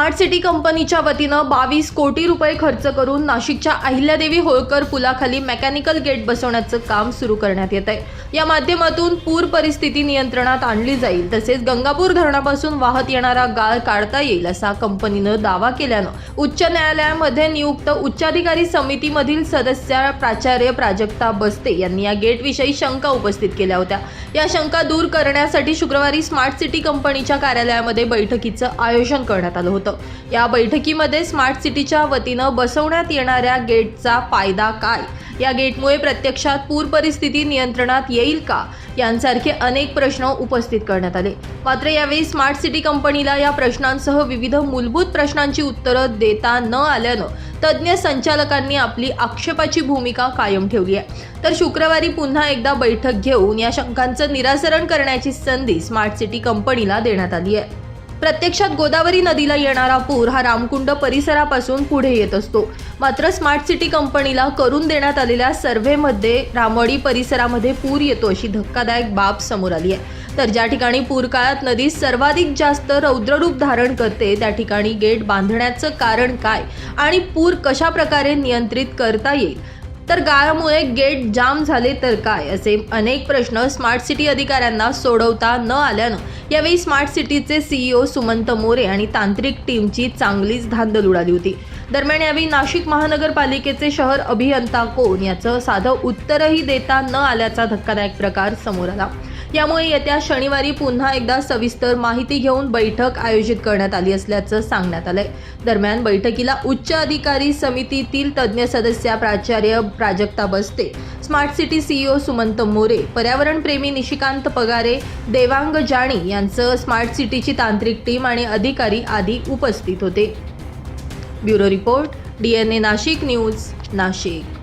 Smart city कंपनीच्या वतीनं बावीस कोटी रुपये खर्च करून नाशिकच्या अहिल्यादेवी होळकर पुलाखाली मेकॅनिकल गेट बसवण्याचं काम सुरू करण्यात येत आहे या माध्यमातून पूर परिस्थिती नियंत्रणात आणली जाईल. तसेच गंगापूर धरणापासून वाहत येणारा गाळ काढता येईल असा कंपनीनं दावा केल्यानं उच्च न्यायालयामध्ये नियुक्त उच्चाधिकारी समितीमधील सदस्य प्राचार्य प्राजक्ता बस्ते यांनी या गेटविषयी शंका उपस्थित केल्या होत्या. या शंका दूर करण्यासाठी शुक्रवारी स्मार्ट सिटी कंपनीच्या कार्यालयामध्ये बैठकीचं आयोजन करण्यात आलं होतं. या बैठकीमध्ये स्मार्ट सिटीच्या वतीनं बसवण्यात येणाऱ्या गेटचा फायदा काय? या गेटमुळे प्रत्यक्षात पूर परिस्थिती नियंत्रणात येईल का? यांसारखे अनेक प्रश्न उपस्थित करण्यात आले. मात्र यावेळी स्मार्ट सिटी कंपनीला या प्रश्नांसह विविध मूलभूत प्रश्नांची उत्तरं देता न आल्यानं तज्ज्ञ संचालकांनी आपली आक्षेपाची भूमिका कायम ठेवली आहे. तर शुक्रवारी पुन्हा एकदा बैठक घेऊन या शंकांचं निरासरण करण्याची संधी स्मार्ट सिटी कंपनीला देण्यात आली आहे. प्रत्यक्षात गोदावरी नदीला येणारा पूर हा रामकुंड परिसरापासून पुढे येत असतो. मात्र स्मार्ट सिटी कंपनीला करून देण्यात आलेल्या सर्व्हेमध्ये रामवाडी परिसरामध्ये पूर येतो अशी धक्कादायक बाब समोर आली आहे. तर ज्या ठिकाणी पूर काळात नदी सर्वाधिक जास्त रौद्ररूप धारण करते त्या ठिकाणी गेट बांधण्याचं कारण काय आणि पूर कशा प्रकारे नियंत्रित करता येईल? तर गाळामुळे गेट जाम झाले तर काय असे अनेक प्रश्न स्मार्ट सिटी अधिकाऱ्यांना सोडवता न आल्यानं यावेळी स्मार्ट सिटीचे सीईओ सुमंत मोरे आणि तांत्रिक टीमची चांगलीच धांदल उडाली होती. दरम्यान यावेळी नाशिक महानगरपालिकेचे शहर अभियंता कोण याचं साधं उत्तरही देता न आल्याचा धक्कादायक प्रकार समोर आला. यामुळे येत्या शनिवारी पुन्हा एकदा सविस्तर माहिती घेऊन बैठक आयोजित करण्यात आली असल्याचं सांगण्यात आलंय. दरम्यान बैठकीला उच्च अधिकारी समितीतील तज्ज्ञ सदस्य प्राचार्य Prajakta Baste smart city CEO Sumant More पर्यावरणप्रेमी Nishikant Pagare Devang Jani यांचं स्मार्ट सिटीची तांत्रिक टीम आणि अधिकारी आदी उपस्थित होते. Bureau report D N A Nashik news Nashik.